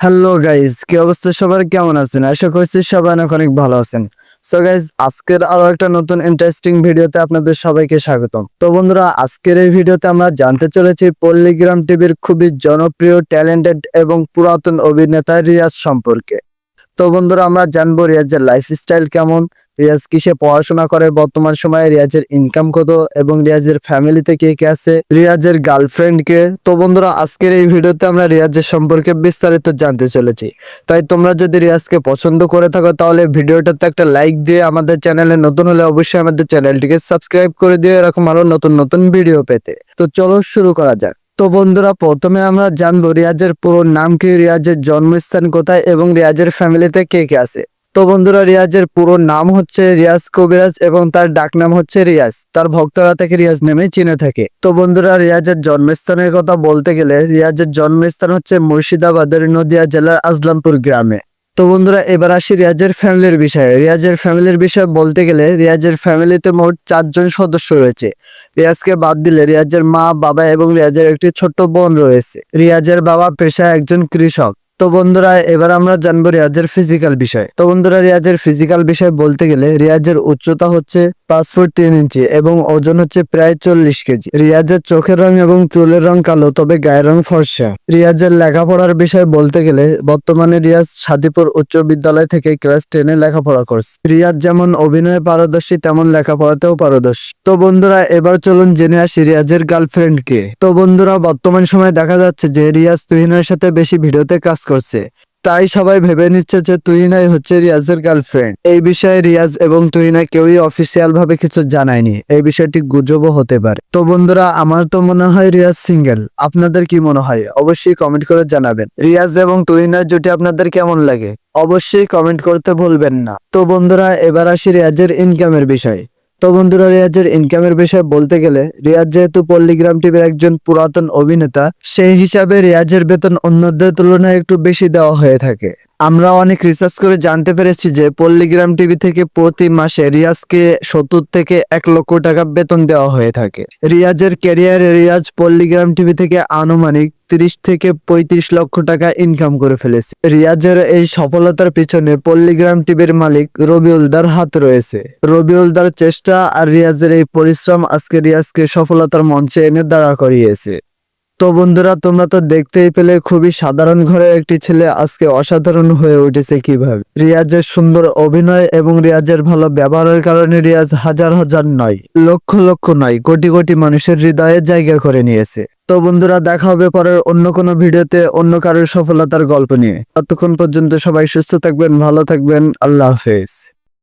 Hello guys কি অবস্থা? সবার কেমন আছেন? আশা করছি সবাই অনেক অনেক ভালো আছেন। সো গাইজ আজকের আরও একটা নতুন ইন্টারেস্টিং ভিডিওতে আপনাদের সবাইকে স্বাগতম। তো বন্ধুরা, আজকের এই ভিডিওতে আমরা জানতে চলেছি পল্লিগ্রাম টিভির খুবই জনপ্রিয় ট্যালেন্টেড এবং পুরাতন অভিনেতা রিয়াজ সম্পর্কে। তো বন্ধুরা, আমরা জানব রিয়াজের লাইফস্টাইল কেমন, রিয়াজ কিসে পড়াশোনা করে, বর্তমান সময়ে রিয়াজের ইনকাম কত এবং রিয়াজের ফ্যামিলিতে কে কে আছে, রিয়াজের গার্লফ্রেন্ড কে তো বন্ধুরা, আজকের এই ভিডিওতে আমরা রিয়াজের সম্পর্কে বিস্তারিত জানতে চলেছি। তাই তোমরা যদি রিয়াজকে পছন্দ করে থাকো, তাহলে ভিডিওটাতে একটা লাইক দিয়ে আমাদের চ্যানেলে নতুন হলে অবশ্যই আমাদের চ্যানেলটিকে সাবস্ক্রাইব করে দিয়ে এরকম আরও নতুন নতুন ভিডিও পেতে। তো চলো শুরু করা যাক। তো বন্ধুরা, প্রথমে আমরা জানব রিয়াজের পুরো নাম কি, রিয়াজের জন্মস্থান কোথায় এবং রিয়াজের ফ্যামিলিতে কে কে আছে। তো বন্ধুরা, রিয়াজের পুরো নাম হচ্ছে রিয়াজ কবিরাজ এবং তার ডাক নাম হচ্ছে রিয়াজ। তার ভক্তরা তাকে রিয়াজ নামে চিনে থাকে। তো বন্ধুরা, রিয়াজের জন্মস্থানের কথা বলতে গেলে রিয়াজের জন্মস্থান হচ্ছে মুর্শিদাবাদের নদিয়া জেলার আজলামপুর গ্রামে। তো বন্ধুরা, এবার আসি রিয়াজের ফ্যামিলির বিষয়ে। রিয়াজের ফ্যামিলির বিষয়ে বলতে গেলে রিয়াজের ফ্যামিলিতে মোট চারজন সদস্য রয়েছে। রিয়াজকে বাদ দিলে রিয়াজের মা, বাবা এবং রিয়াজের একটি ছোট্ট বোন রয়েছে। রিয়াজের বাবা পেশায় একজন কৃষক। তো বন্ধুরা, এবার আমরা জানব রিয়াজের ফিজিক্যাল বিষয়। তো বন্ধুরা, রিয়াজের ফিজিক্যাল বিষয় বলতে গেলে রিয়াজের উচ্চতা হচ্ছে পাঁচ ফুট তিন ইঞ্চি এবং ওজন হচ্ছে প্রায় চল্লিশ কেজি। রিয়াজের চোখের রং এবং চুলের রং কালো, তবে গায়ের রং ফর্সা। রিয়াজের লেখাপড়ার বিষয়ে বলতে গেলে, বর্তমানে রিয়াজ সাদিপুর উচ্চ বিদ্যালয় থেকে ক্লাস টেনে লেখাপড়া করছে। রিয়াজ যেমন অভিনয়ে পারদর্শী, তেমন লেখাপড়াতেও পারদর্শী। তো বন্ধুরা, এবার চলুন জেনে আসি রিয়াজের গার্লফ্রেন্ড কে তো বন্ধুরা, বর্তমান সময়ে দেখা যাচ্ছে যে রিয়াজ তুহিনের সাথে বেশি ভিডিওতে কাজ করছে। তাই সবাই ভেবে নিচ্ছে যে তুহিনাই হচ্ছে রিয়াজের গার্লফ্রেন্ড এই বিষয়ে রিয়াজ এবং তুহিনা কেউই অফিসিয়াল ভাবে কিছু জানায়নি। এই বিষয়টি গুজবও হতে পারে। তো বন্ধুরা, আমার তো মনে হয় রিয়াজ সিঙ্গেল আপনাদের কি মনে হয়? অবশ্যই কমেন্ট করে জানাবেন। রিয়াজ এবং তুহিনার জুটি আপনাদের কেমন লাগে? অবশ্যই কমেন্ট করতে ভুলবেন না। তো বন্ধুরা, এবার আসি রিয়াজের ইনকামের বিষয়। তো বন্ধুরা, রিয়াজের ইনকামের বিষয়ে বলতে গেলে, রিয়াজ যেহেতু পল্লিগ্রাম টিভির একজন পুরাতন অভিনেতা, সেই হিসাবে রিয়াজের বেতন অন্যদের তুলনায় একটু বেশি দেওয়া হয়ে থাকে। আমরা অনেক রিসার্চ করে জানতে পেরেছি যে পল্লীগ্রাম টিভি থেকে প্রতি মাসে রিয়াজকে সত্তর থেকে এক লক্ষ টাকা বেতন দেওয়া হয়ে থাকে। রিয়াজের ক্যারিয়ারে রিয়াজ পল্লীগ্রাম টিভি থেকে আনুমানিক তিরিশ থেকে পঁয়ত্রিশ লক্ষ টাকা ইনকাম করে ফেলেছে। রিয়াজের এই সফলতার পিছনে পল্লীগ্রাম টিভির মালিক রবিউলদার হাত রয়েছে। রবিউলদার চেষ্টা আর রিয়াজের এই পরিশ্রম আজকে রিয়াজকে সফলতার মঞ্চে এনে দাঁড়া করিয়েছে। তো বন্ধুরা, তোমরা তো দেখতেই পেলে খুবই সাধারণ ঘরের একটি ছেলে আজকে অসাধারণ হয়ে উঠেছে কীভাবে। রিয়াজের সুন্দর অভিনয় এবং রিয়াজের ভালো ব্যবহারের কারণে রিয়াজ হাজার হাজার নয়, লক্ষ লক্ষ নয়, কোটি কোটি মানুষের হৃদয়ে জায়গা করে নিয়েছে। তো বন্ধুরা, দেখা হবে পরের অন্য কোনো ভিডিওতে, অন্য কারোর সফলতার গল্প নিয়ে। ততক্ষণ পর্যন্ত সবাই সুস্থ থাকবেন, ভালো থাকবেন, আল্লাহ হাফেজ।